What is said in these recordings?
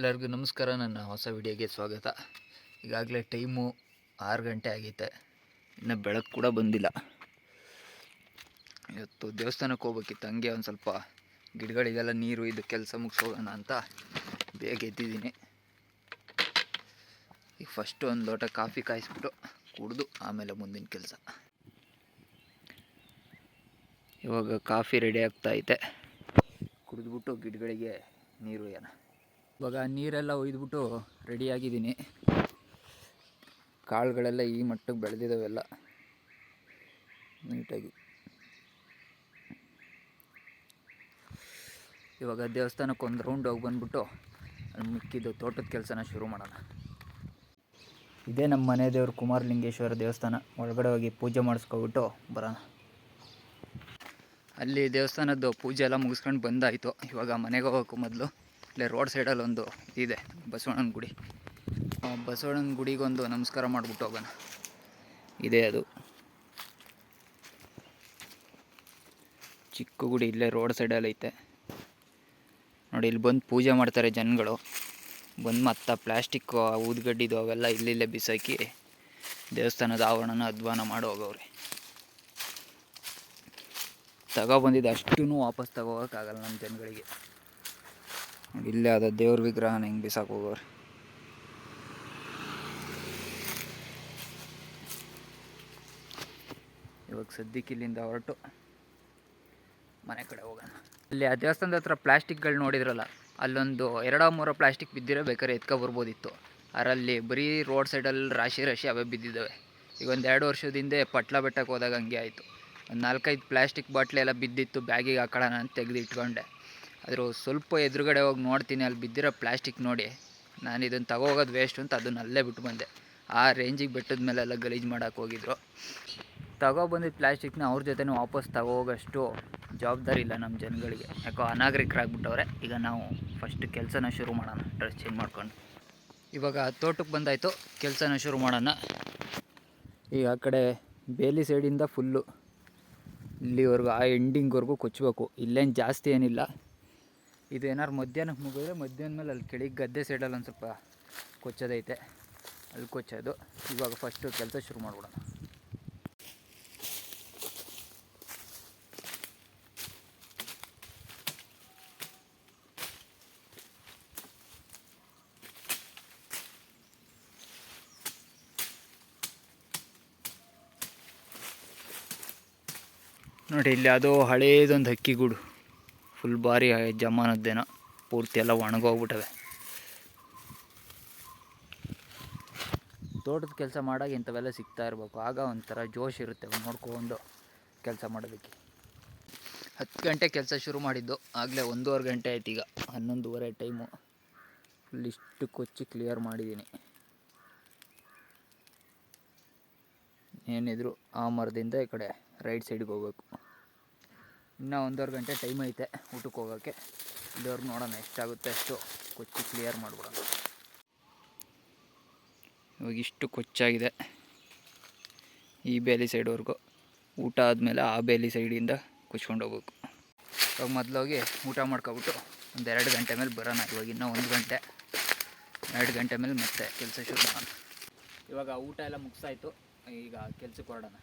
ಎಲ್ಲರಿಗೂ ನಮಸ್ಕಾರ, ನನ್ನ ಹೊಸ ವಿಡಿಯೋಗೆ ಸ್ವಾಗತ. ಈಗಾಗಲೇ ಟೈಮು ಆರು ಗಂಟೆ ಆಗೈತೆ. ಇನ್ನು ಬೆಳಕು ಕೂಡ ಬಂದಿಲ್ಲ. ಇವತ್ತು ದೇವಸ್ಥಾನಕ್ಕೆ ಹೋಗ್ಬೇಕಿತ್ತು. ಹಂಗೆ ಒಂದು ಸ್ವಲ್ಪ ಗಿಡಗಳಿಗೆಲ್ಲ ನೀರು, ಇದು ಕೆಲಸ ಮುಗಿಸೋಗೋಣ ಅಂತ ಬೇಗ ಎದ್ದಿದ್ದೀನಿ. ಈಗ ಫಸ್ಟು ಒಂದು ಲೋಟ ಕಾಫಿ ಕಾಯಿಸ್ಬಿಟ್ಟು ಕುಡಿದು ಆಮೇಲೆ ಮುಂದಿನ ಕೆಲಸ. ಇವಾಗ ಕಾಫಿ ರೆಡಿ ಆಗ್ತಾ ಐತೆ. ಕುಡಿದ್ಬಿಟ್ಟು ಗಿಡಗಳಿಗೆ ನೀರು ಒಯ್ಯೋಣ. ಇವಾಗ ನೀರೆಲ್ಲ ಒಯ್ದುಬಿಟ್ಟು ರೆಡಿಯಾಗಿದ್ದೀನಿ. ಕಾಳುಗಳೆಲ್ಲ ಈ ಮಟ್ಟಕ್ಕೆ ಬೆಳೆದಿದ್ದಾವೆಲ್ಲ ನೀಟಾಗಿ. ಇವಾಗ ದೇವಸ್ಥಾನಕ್ಕೆ ಒಂದು ರೌಂಡ್ ಹೋಗಿ ಬಂದ್ಬಿಟ್ಟು ಮಿಕ್ಕಿದ್ದು ತೋಟದ ಕೆಲಸನ ಶುರು ಮಾಡೋಣ. ಇದೇ ನಮ್ಮ ಮನೆ ದೇವರು ಕುಮಾರಲಿಂಗೇಶ್ವರ ದೇವಸ್ಥಾನ. ಒಳಗಡೆ ಹೋಗಿ ಪೂಜೆ ಮಾಡಿಸ್ಕೊಬಿಟ್ಟು ಬರೋಣ. ಅಲ್ಲಿ ದೇವಸ್ಥಾನದ್ದು ಪೂಜೆ ಎಲ್ಲ ಮುಗಿಸ್ಕೊಂಡು ಬಂದಾಯಿತು. ಇವಾಗ ಮನೆಗೆ ಹೋಗೋಕ್ಕೂ ಮೊದಲು. ಇಲ್ಲೇ ರೋಡ್ ಸೈಡಲ್ಲಿ ಒಂದು ಇದೆ ಬಸವಣ್ಣನ ಗುಡಿ. ಬಸವಣ್ಣನ ಗುಡಿಗೊಂದು ನಮಸ್ಕಾರ ಮಾಡಿಬಿಟ್ಟು ಹೋಗೋಣ. ಇದೆ ಅದು. ಚಿಕ್ಕ ಗುಡಿ ಇಲ್ಲೇ ರೋಡ್ ಸೈಡಲ್ಲಿ ಐತೆ. ನೋಡಿ, ಇಲ್ಲಿ ಬಂದು ಪೂಜೆ ಮಾಡ್ತಾರೆ ಜನಗಳು. ಬಂದು ಮತ್ತೆ ಪ್ಲ್ಯಾಸ್ಟಿಕ್ ಊದ್ಗಡ್ಡಿದು ಅವೆಲ್ಲ ಇಲ್ಲಿಲ್ಲೇ ಬಿಸಾಕಿ ದೇವಸ್ಥಾನದ ಆವರಣನ ಅಧ್ವಾನ ಮಾಡಿ ತಗೋ ಬಂದಿದ್ದು ಅಷ್ಟೂ ವಾಪಸ್ ತಗೋಗೋಕ್ಕಾಗಲ್ಲ ನಮ್ಮ ಜನಗಳಿಗೆ. ಇಲ್ಲೇ ಅದ ದೇವ್ರ ವಿಗ್ರಹನ ಹೆಂಗೆ ಬಿಸಾಕ್ ಹೋಗೋರಿ ಇವಾಗ ಸದ್ಯಕ್ಕೆ ಇಲ್ಲಿಂದ ಹೊರಟು. ಮನೆ ಕಡೆ ಹೋಗೋಣ. ಅಲ್ಲಿ ಆ ದೇವಸ್ಥಾನದ ಹತ್ರ ಪ್ಲಾಸ್ಟಿಕ್ಗಳು ನೋಡಿದ್ರಲ್ಲ, ಅಲ್ಲೊಂದು ಎರಡೋ ಮೂರೋ ಪ್ಲಾಸ್ಟಿಕ್ ಬಿದ್ದಿರೋ ಬೇಕಾದ್ರೆ ಎತ್ಕೊ ಬರ್ಬೋದಿತ್ತು. ಅದರಲ್ಲಿ ಬರೀ ರೋಡ್ ಸೈಡಲ್ಲಿ ರಾಶಿ ರಾಶಿ ಅವೇ ಬಿದ್ದಿದ್ದಾವೆ. ಈಗ ಒಂದು ಎರಡು ವರ್ಷದ ಹಿಂದೆ ಪಟ್ಲ ಬೆಟ್ಟಕ್ಕೆ ಹೋದಾಗ ಹಂಗೆ ಆಯಿತು. ಒಂದು ನಾಲ್ಕೈದು ಪ್ಲಾಸ್ಟಿಕ್ ಬಾಟ್ಲೆಲ್ಲ ಬಿದ್ದಿತ್ತು, ಬ್ಯಾಗಿಗೆ ಹಾಕೋಣ ಅಂತ ತೆಗೆದು ಇಟ್ಕೊಂಡೆ ಆದರೂ ಸ್ವಲ್ಪ ಎದುರುಗಡೆ ಹೋಗಿ ನೋಡ್ತೀನಿ, ಅಲ್ಲಿ ಬಿದ್ದಿರೋ ಪ್ಲಾಸ್ಟಿಕ್ ನೋಡಿ. ನಾನು ಇದನ್ನು ತಗೋಗೋದು ವೇಸ್ಟ್ ಅಂತ ಅದನ್ನ ಅಲ್ಲೇ ಬಿಟ್ಟು ಬಂದೆ. ಆ ರೇಂಜಿಗೆ ಬೆಟ್ಟದ ಮೇಲೆಲ್ಲ ಗಲೀಜು ಮಾಡೋಕೆ ಹೋಗಿದ್ರು. ತಗೊಬಂದಿದ್ದ ಪ್ಲಾಸ್ಟಿಕ್ನ ಅವ್ರ ಜೊತೆನೇ ವಾಪಸ್ ತಗೋಗೋಷ್ಟು ಜವಾಬ್ದಾರಿ ಇಲ್ಲ ನಮ್ಮ ಜನಗಳಿಗೆ. ಯಾಕೋ ಅನಾಗರಿಕರಾಗ್ಬಿಟ್ಟವ್ರೆ. ಈಗ ನಾವು ಫಸ್ಟ್ ಕೆಲಸನ ಶುರು ಮಾಡೋಣ. ಡ್ರೆಸ್ ಚೇಂಜ್ ಮಾಡ್ಕೊಂಡು. ಇವಾಗ ತೋಟಕ್ಕೆ ಬಂದಾಯಿತು. ಕೆಲಸನ ಶುರು ಮಾಡೋಣ. ಈಗ ಆ ಕಡೆ ಬೇಲಿ ಸೈಡಿಂದ ಫುಲ್ಲು ಇಲ್ಲಿವರೆಗೂ ಆ ಎಂಡಿಂಗ್ವರೆಗೂ ಕೊಚ್ಚಬೇಕು ಇಲ್ಲೇನು ಜಾಸ್ತಿ ಏನಿಲ್ಲ. ಇದು ಏನಾರು ಮಧ್ಯಾಹ್ನಕ್ಕೆ ಮುಗಿದ್ರೆ ಮಧ್ಯಾಹ್ನ ಮೇಲೆ ಅಲ್ಲಿ ಕೆಳಗೆ ಗದ್ದೆ ಸೈಡಲ್ಲಿ ಒಂದು ಸ್ವಲ್ಪ ಕೊಚ್ಚೋದೈತೆ. ಅಲ್ಲಿ ಕೊಚ್ಚೋದು. ಇವಾಗ ಫಸ್ಟು ಕೆಲಸ ಶುರು ಮಾಡ್ಬಿಡೋಣ. ನೋಡಿ, ಇಲ್ಲಿ ಅದು ಹಳೇದೊಂದು ಹಕ್ಕಿಗೂಡು. ಫುಲ್ ಭಾರಿ ಜಮಾನದ್ದೇನೋ ಪೂರ್ತಿ ಎಲ್ಲ ಒಣಗೋಗ್ಬಿಟ್ಟವೆ. ತೋಟದ ಕೆಲಸ ಮಾಡಾಗ ಇಂಥವೆಲ್ಲ ಸಿಗ್ತಾ ಇರಬೇಕು. ಆಗ ಒಂಥರ ಜೋಶ್ ಇರುತ್ತೆ ನೋಡ್ಕೊಂಡು ಕೆಲಸ ಮಾಡೋದಕ್ಕೆ. ಹತ್ತು ಗಂಟೆ ಕೆಲಸ ಶುರು ಮಾಡಿದ್ದು. ಆಗಲೇ ಒಂದೂವರೆ ಗಂಟೆ ಆಯ್ತು ಈಗ. ಹನ್ನೊಂದುವರೆ ಟೈಮು. ಫುಲ್ ಇಷ್ಟು ಕೊಚ್ಚಿ ಕ್ಲಿಯರ್ ಮಾಡಿದ್ದೀನಿ ಏನಿದ್ರು ಆ ಮರದಿಂದ ಈ ಕಡೆ ರೈಟ್ ಸೈಡ್ಗೆ ಹೋಗ್ಬೇಕು. ಇನ್ನೂ ಒಂದೂವರೆ ಗಂಟೆ ಟೈಮ್ ಐತೆ ಊಟಕ್ಕೆ ಹೋಗೋಕ್ಕೆ ಇಲ್ಲಿವರೆಗೆ ನೋಡೋಣ ಎಷ್ಟಾಗುತ್ತೆ ಅಷ್ಟು ಕೊಚ್ಚಿ ಕ್ಲಿಯರ್ ಮಾಡಿಬಿಡೋಣ. ಇವಾಗ ಇಷ್ಟು ಕೊಚ್ಚಾಗಿದೆ ಈ ಬೇಲಿ ಸೈಡ್ವರೆಗೂ ಊಟ ಆದಮೇಲೆ ಆ ಬೇಲಿ ಸೈಡಿಂದ ಕುಚ್ಕೊಂಡು ಹೋಗ್ಬೇಕು. ಇವಾಗ ಮೊದಲೋಗಿ ಊಟ ಮಾಡ್ಕೊಬಿಟ್ಟು ಒಂದು ಎರಡು ಗಂಟೆ ಮೇಲೆ ಬರೋಣ. ಇವಾಗ ಇನ್ನೂ ಒಂದು ಗಂಟೆ. ಎರಡು ಗಂಟೆ ಮೇಲೆ ಮತ್ತೆ ಕೆಲಸ ಶುರು ಮಾಡೋಣ. ಇವಾಗ ಊಟ ಎಲ್ಲ ಮುಗಿಸಾಯಿತು. ಈಗ ಕೆಲಸಕ್ಕೆ ಹೊರಡೋಣ.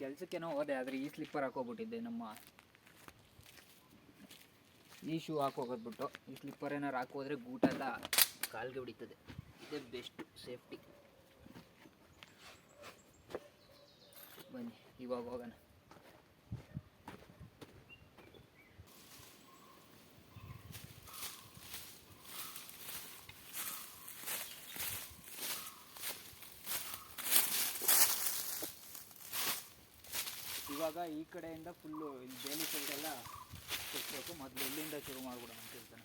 ಕೆಲ್ಸಕ್ಕೇನೋ ಹೋದೆ, ಆದರೆ ಈ ಸ್ಲಿಪ್ಪರ್ ಹಾಕೋಬಿಟ್ಟಿದ್ದೆ ನಮ್ಮ ಈ ಶೂ ಹಾಕೋಗೋದ್ಬಿಟ್ಟು. ಈ ಸ್ಲಿಪ್ಪರ್ ಏನಾರು ಹಾಕೋದ್ರೆ ಗೂಟೆಲ್ಲ ಕಾಲ್ಗೆ ಹೊಡಿತದೆ. ಇದೇ ಬೆಸ್ಟ್ ಸೇಫ್ಟಿ ಬನ್ನಿ, ಇವಾಗ ಹೋಗೋಣ. ಇವಾಗ ಈ ಕಡೆಯಿಂದ ಫುಲ್ಲು ಇಲ್ಲಿ ಬೇಲಿ ಸೈಡೆಲ್ಲ ಕೊಚ್ಚಬೇಕು ಮೊದಲು ಇಲ್ಲಿಂದ ಶುರು ಮಾಡ್ಬಿಡೋಣ ಹೇಳ್ತಾನೆ.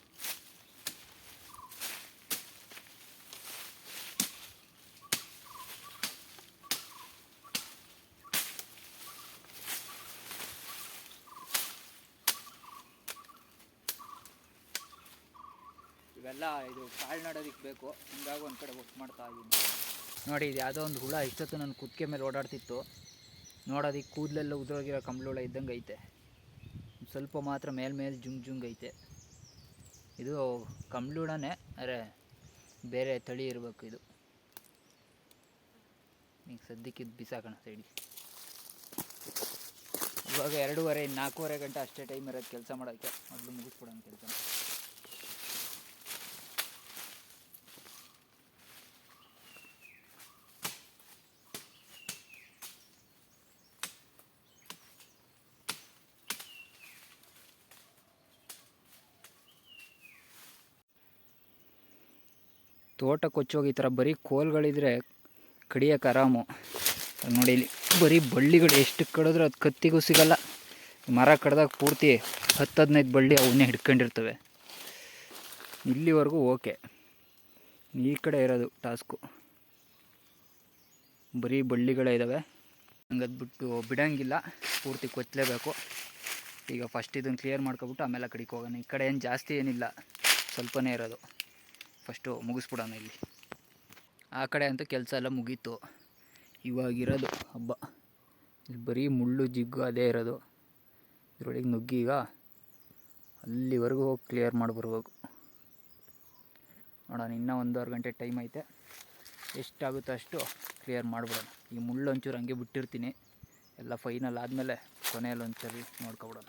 ಇವೆಲ್ಲ ಇದು ಕಾಳು ನಡೋದಕ್ಕೆ ಬೇಕು. ಹಿಂಗಾಗಿ ಒಂದು ಕಡೆ ಒಟ್ಟು ಮಾಡ್ತಾ ಇದ್ದೀನಿ ನೋಡಿ, ಇದು ಯಾವುದೋ ಒಂದು ಹುಳ ಇಷ್ಟೊತ್ತು ನನ್ನ ಕುತ್ತಿಗೆ ಮೇಲೆ ಓಡಾಡ್ತಿತ್ತು. ನೋಡೋದಕ್ಕೆ ಕೂದಲೆಲ್ಲ ಉದುರೋಗಿರೋ ಕಂಬಳುಳ ಇದ್ದಂಗೆ ಐತೆ. ಸ್ವಲ್ಪ ಮಾತ್ರ ಮೇಲ್ಮೇಲೆ ಜುಂಗ್ ಜುಂಗ್ ಐತೆ. ಇದು ಕಂಬಳೂಳನೇ, ಅರೆ, ಬೇರೆ ತಳಿ ಇರಬೇಕು ಇದು. ಈಗ ಸದ್ಯಕ್ಕೆ ಇದು ಬಿಸಾಕೋಣ ಸೈಡಿ. ಇವಾಗ ಎರಡೂವರೆ, ನಾಲ್ಕೂವರೆ ಗಂಟೆ ಅಷ್ಟೇ ಟೈಮ್ ಇರೋದು ಕೆಲಸ ಮಾಡೋಕ್ಕೆ. ಮೊದಲು ಮುಗಿಸ್ಬಿಡೋಣ ಕೆಲಸ ತೋಟ ಕೊಚ್ಚೋಗಿ ಈ ಥರ ಬರೀ ಕೋಲ್ಗಳಿದ್ರೆ ಕಡಿಯೋಕೆ ಆರಾಮು. ನೋಡಿ ಇಲ್ಲಿ ಬರೀ ಬಳ್ಳಿಗಳು ಎಷ್ಟು ಕಡಿದ್ರೂ ಅದು ಕತ್ತಿಗೂ ಸಿಗಲ್ಲ. ಮರ ಕಡ್ದಾಗ ಪೂರ್ತಿ ಹತ್ತು ಹದಿನೈದು ಬಳ್ಳಿ ಅವನ್ನೇ ಹಿಡ್ಕೊಂಡಿರ್ತವೆ. ಇಲ್ಲಿವರೆಗೂ ಓಕೆ. ಈ ಕಡೆ ಇರೋದು ಟಾಸ್ಕು. ಬರೀ ಬಳ್ಳಿಗಳೇ ಇದ್ದಾವೆ ಹಂಗದ್ಬಿಟ್ಟು ಬಿಡೋಂಗಿಲ್ಲ. ಪೂರ್ತಿ ಕೊಚ್ಚಲೇಬೇಕು ಈಗ ಫಸ್ಟ್ ಇದನ್ನು ಕ್ಲಿಯರ್ ಮಾಡ್ಕೊಬಿಟ್ಟು ಆಮೇಲೆ ಆ ಹೋಗೋಣ. ಈ ಕಡೆ ಏನು ಜಾಸ್ತಿ ಏನಿಲ್ಲ. ಸ್ವಲ್ಪನೇ ಇರೋದು. ಫಸ್ಟು ಮುಗಿಸ್ಬಿಡೋಣ ಇಲ್ಲಿ. ಆ ಕಡೆ ಅಂತೂ ಕೆಲಸ ಎಲ್ಲ ಮುಗೀತು. ಇವಾಗಿರೋದು ಹಬ್ಬ. ಇಲ್ಲಿ ಬರೀ ಮುಳ್ಳು, ಜಿಗ್ಗು ಅದೇ ಇರೋದು. ಇದರೊಳಗೆ ಈಗ ಅಲ್ಲಿವರೆಗೂ ಹೋಗಿ ಕ್ಲಿಯರ್ ಮಾಡಿ ಬರ್ಬೇಕು. ನೋಡೋಣ, ಇನ್ನೂ ಒಂದೂವರೆ ಗಂಟೆ ಟೈಮ್ ಐತೆ. ಎಷ್ಟಾಗುತ್ತೋ ಅಷ್ಟು ಕ್ಲಿಯರ್ ಮಾಡಿಬಿಡೋಣ. ಈ ಮುಳ್ಳು ಒಂಚೂರು ಹಂಗೆ ಬಿಟ್ಟಿರ್ತೀನಿ. ಎಲ್ಲ ಫೈನಲ್ ಆದಮೇಲೆ ಕೊನೆಯಲ್ಲಿ ಒಂದ್ಸರಿ ನೋಡ್ಕೊಬಿಡೋಣ.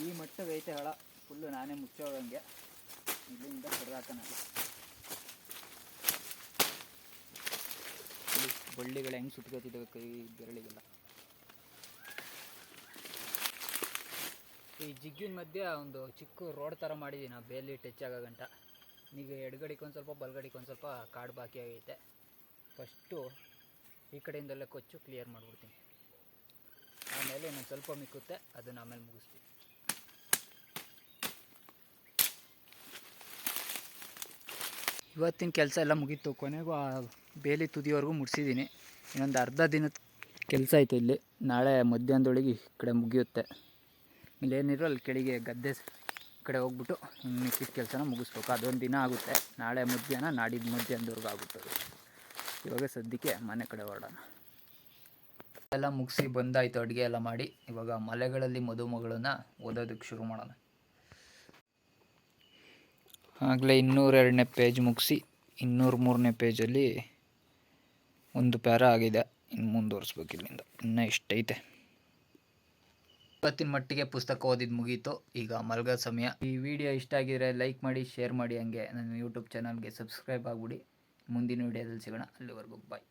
ಈ ಮಟ್ಟದೈತೆ ಹಳ. ಫುಲ್ಲು ನಾನೇ ಮುಚ್ಚೋಗಂಗೆ. ಇಲ್ಲಿಂದ ಕಡ್ದಾಕನಲ್ಲ ಬಳ್ಳಿಗಳು ಹೆಂಗೆ ಸುಟ್ಕೋತಿದ್ದಾವೆ ಕೈ ಬೆರಳಿಗೆಲ್ಲ. ಈ ಜಿಗ್ಗಿನ ಮಧ್ಯೆ ಒಂದು ಚಿಕ್ಕ ರೋಡ್ ಥರ ಮಾಡಿದ್ದೀನಿ ಆ ಬೇಲಿ ಟಚ್ ಆಗೋ ಗಂಟ. ಈಗ ಎಡಗಡಿಗೆ ಒಂದು ಸ್ವಲ್ಪ ಬಲಗಡಿಗೆ ಒಂದು ಸ್ವಲ್ಪ ಕಾಡು ಬಾಕಿ ಆಗೈತೆ. ಫಸ್ಟು ಈ ಕಡೆಯಿಂದಲೇ ಕೊಚ್ಚು ಕ್ಲಿಯರ್ ಮಾಡಿಬಿಡ್ತೀನಿ. ಆಮೇಲೆ ಇನ್ನೊಂದು ಸ್ವಲ್ಪ ಮಿಕ್ಕುತ್ತೆ, ಅದನ್ನು ಆಮೇಲೆ ಮುಗಿಸ್ತೀನಿ. ಇವತ್ತಿನ ಕೆಲಸ ಎಲ್ಲ ಮುಗೀತು. ಕೊನೆಗೂ ಆ ಬೇಲಿ ತುದಿಯವರೆಗೂ ಮುಗಿಸಿದ್ದೀನಿ ಇನ್ನೊಂದು ಅರ್ಧ ದಿನದ ಕೆಲಸ ಐತೆ ಇಲ್ಲಿ. ನಾಳೆ ಮಧ್ಯಾಹ್ನದೊಳಗೆ ಈ ಕಡೆ ಮುಗಿಯುತ್ತೆ. ಇಲ್ಲಿ ಏನಿರೋ ಅಲ್ಲಿ ಕೆಳಗೆ ಗದ್ದೆ ಕಡೆ ಹೋಗ್ಬಿಟ್ಟು ಮಿಕ್ಕಿದ ಕೆಲಸನ ಮುಗಿಸ್ಬೇಕು. ಅದೊಂದು ದಿನ ಆಗುತ್ತೆ. ನಾಳೆ ಮಧ್ಯಾಹ್ನ, ನಾಡಿದ್ದು ಮಧ್ಯಾಹ್ನದವರೆಗೂ ಆಗುತ್ತೆ. ಇವಾಗ ಸದ್ಯಕ್ಕೆ ಮನೆ ಕಡೆ ಹೊರಡೋಣ. ಎಲ್ಲ ಮುಗಿಸಿ ಬಂದಾಯಿತು ಅಡುಗೆ ಎಲ್ಲ ಮಾಡಿ. ಇವಾಗ ಮಲೆಗಳಲ್ಲಿ ಮದುಮಗಳನ್ನು ಓದೋದಕ್ಕೆ ಶುರು ಮಾಡೋಣ. ಆಗಲೇ ಇನ್ನೂರೆರಡನೇ ಪೇಜ್ ಮುಗಿಸಿ ಇನ್ನೂರ ಮೂರನೇ ಪೇಜಲ್ಲಿ ಒಂದು ಪ್ಯಾರ ಆಗಿದೆ. ಇನ್ನು ಮುಂದುವರಿಸ್ಬೇಕು ಇಲ್ಲಿಂದ. ಇನ್ನೂ ಇಷ್ಟೈತೆ. ಇವತ್ತಿನ ಮಟ್ಟಿಗೆ ಪುಸ್ತಕ ಓದಿದ್ದು ಮುಗೀತು. ಈಗ ಮಲ್ಗೋ ಸಮಯ. ಈ ವಿಡಿಯೋ ಇಷ್ಟ ಆಗಿದ್ರೆ ಲೈಕ್ ಮಾಡಿ ಶೇರ್ ಮಾಡಿ ಹಂಗೆ. ನನ್ನ ಯೂಟ್ಯೂಬ್ ಚಾನಲ್ಗೆ ಸಬ್ಸ್ಕ್ರೈಬ್ ಆಗಿಬಿಡಿ. ಮುಂದಿನ ವಿಡಿಯೋದಲ್ಲಿ ಸಿಗೋಣ. ಅಲ್ಲಿವರೆಗೂ ಬಾಯ್